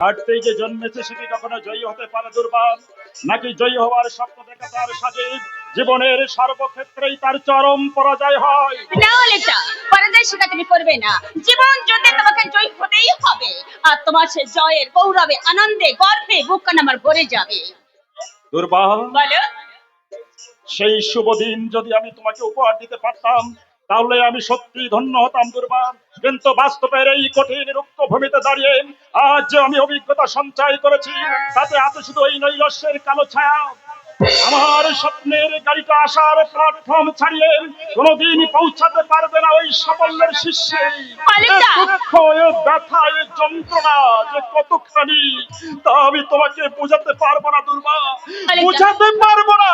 হাঁটতেই যে জন্মেছে সেটি কখনো জয়ী হতে পারে দুর্বার নাকি জয়ী হওয়ার স্বপ্ন দেখা তার সাজে জীবনের সর্বক্ষেত্রেই তার চরম পরাজয় হয়। না লেটা পরাজয় স্বীকার তুমি করবে না। জীবন যুদ্ধে তোমাকে জয় হতেই হবে আর তোমার সে জয়ের গৌরবে আনন্দে গর্বে বুকখান আমার ভরে যাবে। দুর্বার বলো। সেই শুভ দিন যদি আমি তোমাকে উপহার দিতে পারতাম তাহলে আমি সত্যি ধন্য হতাম দুর্বার। কিন্তু বাস্তবের এই কঠিন রুক্ষ ভূমিতে দাঁড়িয়ে আজ যে আমি অভিজ্ঞতা সঞ্চয় করেছি তাতে আছে শুধু এই নৈরস্যের কালো ছায়া। আমার স্বপ্নের গাড়িটা আসার প্ল্যাটফর্ম ছাড়িয়ে কোনোদিন পৌঁছাতে পারবে না ওই সাফল্যের শীর্ষে। দুঃখ ব্যথা এ যন্ত্রণা যে কতখানি তা আমি তোমাকে বোঝাতে পারব না দুর্বা! বোঝাতে পারব না।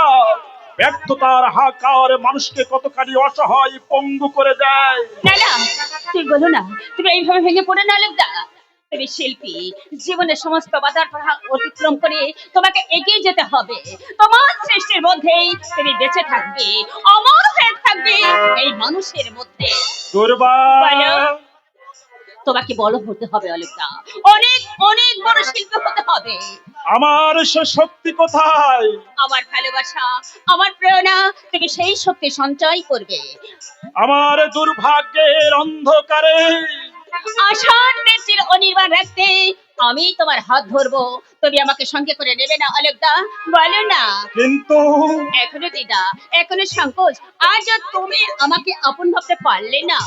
ব্যর্থতার হাকার মানুষকে কতখানি অসহায় পঙ্গু করে দেয়? না না তুমি বলো না তুমি এইভাবে ভেঙে পড়ে না লেখদা তুমি শিল্পী জীবনের সমস্ত বাধার অতিক্রম করে তোমাকে এগিয়ে যেতে হবে। তোমার সৃষ্টির মধ্যেই তুমি বেঁচে থাকবে অমর হয়ে থাকবে এই মানুষের মধ্যে। তোমাকে বড় হতে হবে অলিকদা। অনেক অনেক বড় শিল্পী হতে হবে। আমার সে শক্তি কোথায়? আমার ভালোবাসা আমার প্রেরণা তুমি সেই শক্তি সঞ্চয় করবে। আমার দুর্ভাগ্যের অন্ধকারে। আশার নেত্রীর অনির্বাণ রাখতে আমি তোমার হাত ধরবো। তুমি আমাকে সঙ্গে করে নেবে না অলেকদা বলো না। কিন্তু এখনও দিদা এখনও সংকোচ। আজ তুমি আমাকে আপন ভাবতে পারলে না।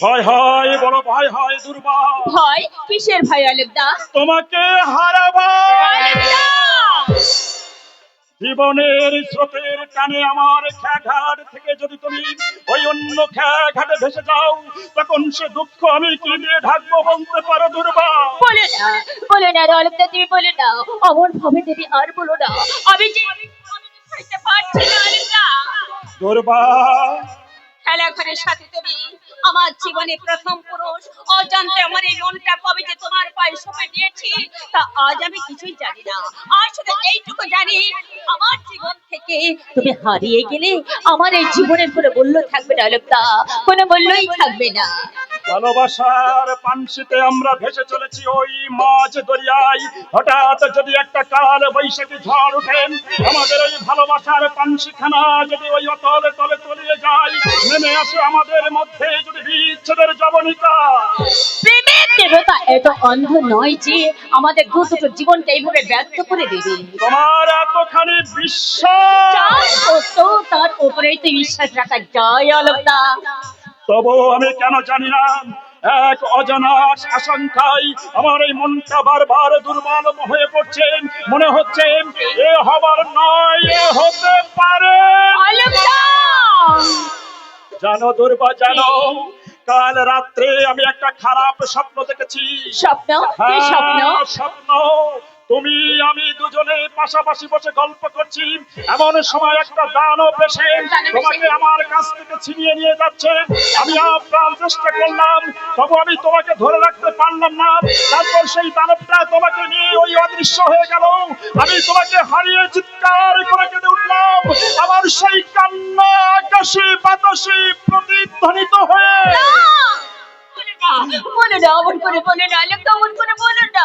ভয় হয় বড় ভয় হয় দুর্বা ভয়? কিসের ভয় অলেকদা তোমাকে হারাবা। জীবনের স্রোতের টানে আমার খেঘাট থেকে যদি তুমি ওই অন্য খেঘাটে ভেসে যাও তখন সে দুঃখ আমি কি দিয়ে ঢাকবো বলতে পারো দুর্বা বলে না বলে না অলেকদা তুমি বলে না। অমর ভাবে দেবী আর বলো না। আমি যে পারছি না দুর্বা খেলাঘরের সাথে তুমি আমার জীবনে প্রথম পুরুষ। অজান্তে আমার এই মনটা কবে যে তোমার পায়ে সঁপে দিয়েছি, তা আজ আমি কিছুই জানি না। আর শুধু এইটুকু জানি, আমার জীবন থেকে তুমি হারিয়ে গেলে আমার এই জীবনের কোনো মূল্য থাকবে না লোকটা কোনো মূল্যই থাকবে না। ভালোবাসার পানসিতে আমরা ভেসে চলেছি ওই মাঝ দরিয়ায়। হঠাৎ যদি একটা কাল বৈশাখী ঝড় উঠেন আমাদের ওই ভালোবাসার পানসিখানা যদি ওই অতলে তলে তলিয়ে যায় নেমে আসে আমাদের মধ্যে যদি বিচ্ছেদের জবনিকা। প্রেমের দেবতা এত অন্ধ নয় যে আমাদের দু দুটো জীবনটা এইভাবে ব্যর্থ করে দেবে। তোমার এতখানি বিশ্বাস। তার উপরেই তুই বিশ্বাস রাখা যায় অলকদা তবু আমি কেন জানি না? এক অজানা আশঙ্কায় আমার এই মনটা বারবার দুর্বল হয়ে পড়ছে। মনে হচ্ছে এ হবার নয় এ হতে পারে। জানো দুর্বা জানো কাল রাত্রে আমি একটা খারাপ স্বপ্ন দেখেছি। স্বপ্ন? স্বপ্ন? হ্যাঁ, স্বপ্ন। তুমি, আমি দুজনে পাশাপাশি বসে গল্প করছি। এমন সময় একটা দানব এসে তোমাকে আমার কাছ থেকে ছিনিয়ে নিয়ে যাচ্ছে। আমি আপ্রাণ চেষ্টা করলাম, তবু আমি তোমাকে ধরে রাখতে পারলাম না। তারপর সেই দানবটা তোমাকে নিয়ে ওই অদৃশ্য হয়ে গেল। আমি তোমাকে হারিয়ে চিৎকার করে কেঁদে উঠলাম। আমার সেই কান্না আকাশে বাতাসে প্রতিধ্বনিত হয়ে বলে না অমন করে বলে না অলকদা অমন করে বলে না।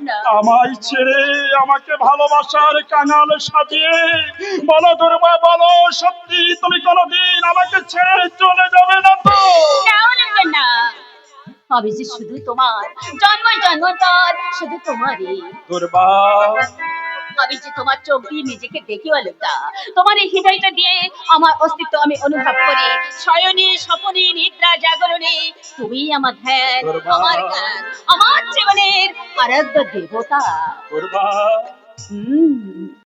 না। আমায় ছেড়ে আমাকে ভালোবাসার কাঙাল সাজিয়ে বলো দুর্বা বলো সত্যি তুমি কোনোদিন আমাকে ছেড়ে চলে যাবে না তো। না আমি যে শুধু তোমার জন্ম জন্মতার শুধু তোমারই। দুর্বা আমি যে তোমার চোখ দিয়ে নিজেকে দেখি অলকদা তোমার এই হৃদয়টা দিয়ে আমার অস্তিত্ব আমি অনুভব করি। শয়নে স্বপনে নিদ্রা জাগরণে তুমি আমার ধ্যান তোমার আমার গান আমার জীবনের আরাধ্য দেবতা।